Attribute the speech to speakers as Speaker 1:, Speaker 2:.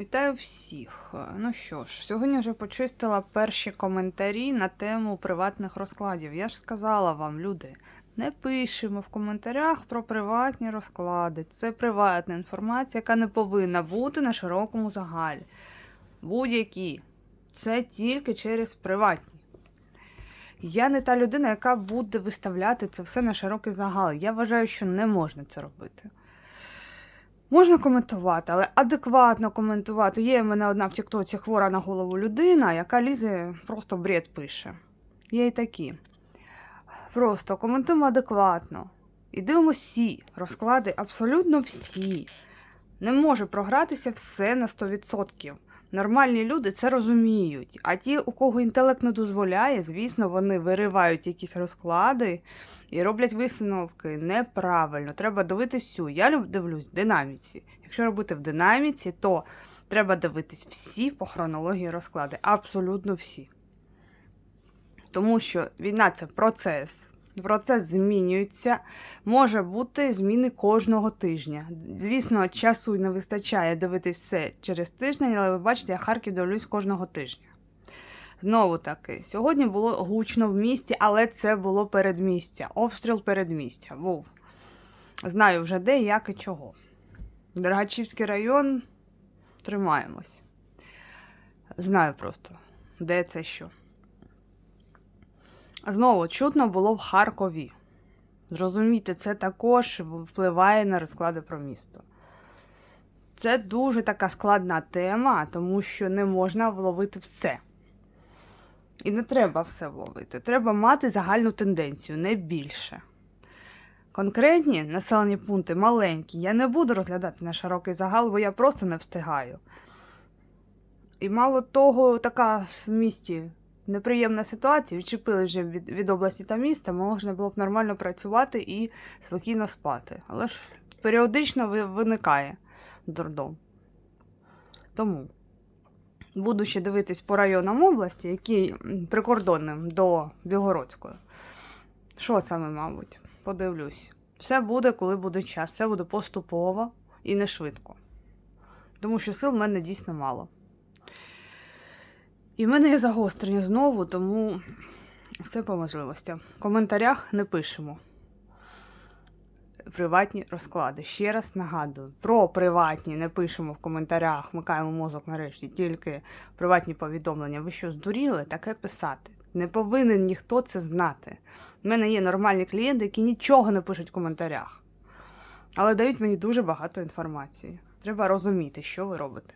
Speaker 1: Вітаю всіх. Ну що ж, сьогодні вже почистила перші коментарі на тему приватних розкладів. Я ж сказала вам, люди, не пишемо в коментарях про приватні розклади. Це приватна інформація, яка не повинна бути на широкому загалі. Будь-які. Це тільки через приватні. Я не та людина, яка буде виставляти це все на широкий загал. Я вважаю, що не можна це робити. Можна коментувати, але адекватно коментувати. Є в мене одна в Тіктоці хвора на голову людина, яка лізе, просто бред пише. Є і такі. Просто коментуємо адекватно. І дивимося всі розклади, абсолютно всі. Не може програтися все на 100%. Нормальні люди це розуміють. А ті, у кого інтелект не дозволяє, звісно, вони виривають якісь розклади і роблять висновки неправильно. Треба дивитися всю. Я дивлюсь в динаміці. Якщо робити в динаміці, то треба дивитись всі по хронології розклади. Абсолютно всі. Тому що війна це процес. Процес змінюється. Може бути зміни кожного тижня. Звісно, часу не вистачає дивитись все через тиждень, але ви бачите, я Харків дивлюсь кожного тижня. Знову таки, сьогодні було гучно в місті, але це було передмістя. Обстріл передмістя був. Знаю вже де, як і чого. Дергачівський район тримаємось. Знаю просто, де це що. Знову чутно було в Харкові. Зрозумійте, це також впливає на розклади про місто. Це дуже така складна тема, тому що не можна вловити все. І не треба все вловити. Треба мати загальну тенденцію, не більше. Конкретні населені пункти маленькі, я не буду розглядати на широкий загал, бо я просто не встигаю. І мало того, така в місті неприємна ситуація, відчепили вже від, від області та міста, можна було б нормально працювати і спокійно спати. Але ж періодично виникає дурдом. Тому буду ще дивитись по районам області, які прикордонним до Білгородської. Що саме, мабуть, подивлюсь. Все буде, коли буде час. Все буде поступово і не швидко. Тому що сил в мене дійсно мало. І в мене є загострення знову, тому все по можливостям. В коментарях не пишемо. Приватні розклади. Ще раз нагадую, про приватні не пишемо в коментарях, вмикаємо мозок нарешті, тільки приватні повідомлення. Ви що, здуріли таке писати? Не повинен ніхто це знати. У мене є нормальні клієнти, які нічого не пишуть в коментарях, але дають мені дуже багато інформації. Треба розуміти, що ви робите.